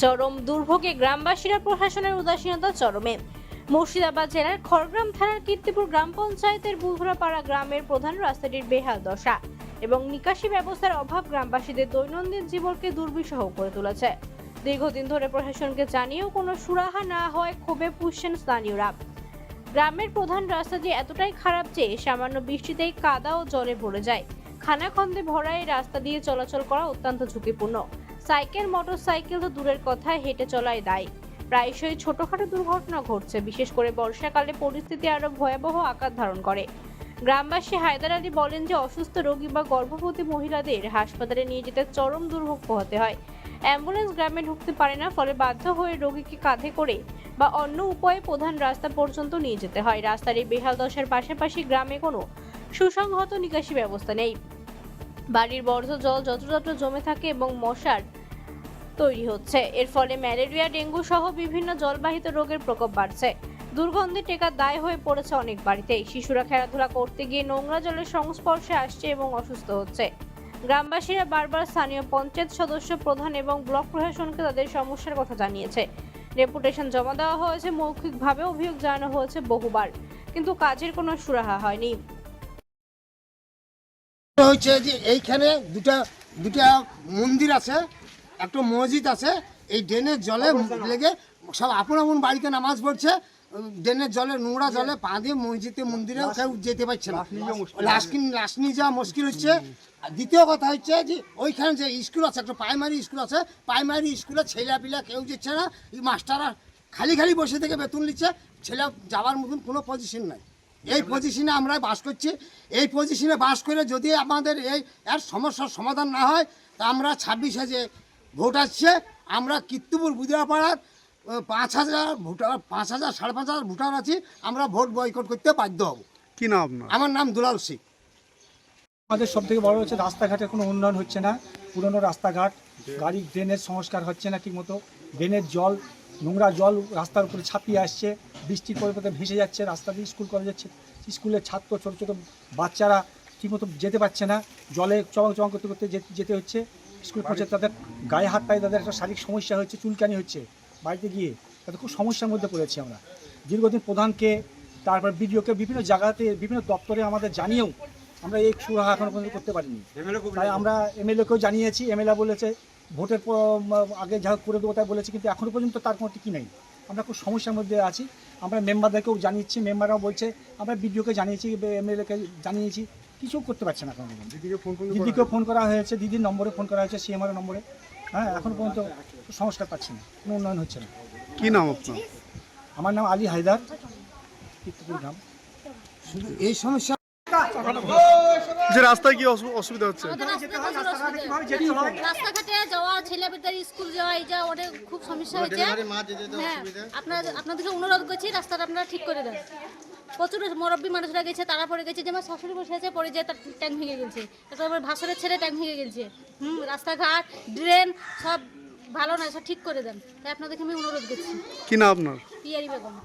চরম দুর্ভোগে গ্রামবাসীরা প্রশাসনের উদাসীনতা চরমে। মুর্শিদাবাদ জেলার খড়গ্রাম থানার কীর্তিপুর গ্রাম পঞ্চায়েতের বুধরাপাড়া গ্রামের প্রধান রাস্তাটির বেহাল দশা এবং নিকাশি ব্যবস্থার অভাব গ্রামবাসীদের দৈনন্দিন জীবনকে দুর্বিষহ করে তুলেছে। দীর্ঘদিন ধরে প্রশাসনকে জানিয়েও কোনো সুরাহা না হয় ক্ষোভে পুষছেন স্থানীয়রা। গ্রামের প্রধান রাস্তাটি এতটাই খারাপ যে সামান্য বৃষ্টিতেই কাদা ও জলে ভরে যায়। খানাখন্দে ভরা এই রাস্তা দিয়ে চলাচল করা অত্যন্ত ঝুঁকিপূর্ণ। সাইকেল মোটর সাইকেল তো দূরের কথা, হেঁটে চলায় দায়। প্রায়শই ছোটখাটো দুর্ঘটনা ঘটছে, বিশেষ করে বর্ষাকালে পরিস্থিতি আরও ভয়াবহ আকার ধারণ করে। গ্রামবাসী হায়দার আলী বলেন যে, অসুস্থ রোগী বা গর্ভবতী মহিলাদের হাসপাতালে নিয়ে যেতে চরম দুর্ভোগ পোহাতে হয়। অ্যাম্বুলেন্স গ্রামে ঢুকতে পারে না, ফলে বাধ্য হয়ে রোগীকে কাঁধে করে বা অন্য উপায়ে প্রধান রাস্তা পর্যন্ত নিয়ে যেতে হয়। রাস্তার এই বেহাল দশার পাশাপাশি গ্রামে কোনো সুসংহত নিকাশি ব্যবস্থা নেই। বাড়ির বর্জ্য জল যত্রতত্র জমে থাকে এবং মশার তৈরি হচ্ছে। এর ফলে ম্যালেরিয়া, ডেঙ্গু সহ বিভিন্ন জলবাহিত রোগের প্রকোপ বাড়ছে। দুর্গন্ধে টেকার দায় হয়ে পড়েছে অনেক বাড়িতে। শিশুরা খেলাধুলা করতে গিয়ে নোংরা জলের সংস্পর্শে আসছে এবং অসুস্থ হচ্ছে। গ্রামবাসীরা বারবার স্থানীয় পঞ্চায়েত সদস্য, প্রধান এবং ব্লক প্রশাসনকে তাদের সমস্যার কথা জানিয়েছে। ডেপুটেশন জমা দেওয়া হয়েছে, মৌখিকভাবে অভিযোগ জানানো হয়েছে বহুবার, কিন্তু কাজের কোনো সুরাহা হয়নি। হচ্ছে যে এইখানে দুটা দুটা মন্দির আছে, একটা মসজিদ আছে, এই ড্রেনের জলে লেগে সব আপন আপন বাড়িতে নামাজ পড়ছে, ড্রেনের জলে, নোংরা জলে পা দিয়ে মসজিদে মন্দিরে কেউ যেতে পারছে না। লাশ লাশ নিয়ে যাওয়া মুশকিল হচ্ছে। দ্বিতীয় কথা হচ্ছে যে ওইখানে যে স্কুল আছে, একটা প্রাইমারি স্কুল আছে, প্রাইমারি স্কুলে ছেলেপিলা কেউ যেচ্ছে না। মাস্টাররা খালি খালি বসে থেকে বেতন নিচ্ছে, ছেলে যাওয়ার মতন কোনো পজিশন নাই। এই পজিশনে আমরা বাস করছি। এই পজিশনে বাস করে যদি আমাদের এই এর সমস্যার সমাধান না হয় তা আমরা ছাব্বিশে যে ভোট আসছে। আমরা কীর্তিপুর বুদিয়াপাড়ার পাঁচ হাজার ভোটার পাঁচ হাজার সাড়ে পাঁচ হাজার ভোটার আছি। আমরা ভোট বয়কট করতে বাধ্য হব। কি নাম আমার নাম দুলাল সিং। আমাদের সব থেকে বড় হচ্ছে রাস্তাঘাটের কোনো উন্নয়ন হচ্ছে না। পুরনো রাস্তাঘাট গাড়ি ড্রেনের সংস্কার হচ্ছে না ঠিকমতো। ড্রেনের জল নোংরা জল রাস্তার উপরে ছাপিয়ে আসছে বৃষ্টির পরিবর্তে ভেসে যাচ্ছে রাস্তা দিয়ে স্কুল কলেজের ছে- স্কুলের ছাত্র ছোটো ছোটো বাচ্চারা ঠিকমতো যেতে পারছে না জলে চমক চমক করতে করতে যেতে হচ্ছে। স্কুল পৌঁছে তাদের গায়ে হাত পায়ে তাদের একটা শারীরিক সমস্যা হচ্ছে চুলকানি হচ্ছে। বাড়িতে গিয়ে তাদের খুব সমস্যার মধ্যে পড়েছি আমরা। দীর্ঘদিন প্রধানকে তারপর বিডিওকে বিভিন্ন জায়গাতে বিভিন্ন দপ্তরে আমাদের জানিয়েও আমরা এই সুরাহা এখনও পর্যন্ত করতে পারিনি। তাই আমরা এমএলএকেও জানিয়েছি এমএলএ বলেছে ভোটের পর আগে যা করে দেবো তাই বলেছে কিন্তু এখনও পর্যন্ত তার কোনো টিকি নেই। আমরা খুব সমস্যার মধ্যে আছি। আমরা মেম্বারদেরকেও জানিয়েছি মেম্বাররাও বলছে আমরা বিডিওকে জানিয়েছি এমএলএকে জানিয়েছি কিছু করতে পারছে না এখন দিদিকেও ফোন করা হয়েছে দিদির নম্বরে ফোন করা হয়েছে সিএমআর নম্বরে। হ্যাঁ এখন পর্যন্ত সংস্কার পাচ্ছি না কোনো উন্নয়ন হচ্ছে না। কী নাম আপনার? আমার নাম আলী হায়দার কীর্তিপুর গ্রাম। শুধু এই সমস্যা যে রাস্তায় কি অসুবিধা হচ্ছে? রাস্তাঘাটে যাওয়া ছেলেমেয়েদের স্কুল যাওয়া এই যা অনেক খুব সমস্যা হয়েছে। হ্যাঁ আপনার আপনাদেরকে অনুরোধ করছি রাস্তাটা আপনারা ঠিক করে দেন। প্রচুর মুরব্বী মানুষরা গেছে তারা পড়ে গেছে যেমন শাশুড়ি বসে আছে পড়ে যায় তার ট্যাঙ্ক ভেঙে গেছে। তারপর ভাসরের ছেলে ট্যাঙ্ক ভেঙে গেছে। হুম রাস্তাঘাট ড্রেন সব ভালো নয় সব ঠিক করে দেন। তাই আপনাদেরকে আমি অনুরোধ করছি। কি না আপনার? পিয়ারি বেগম।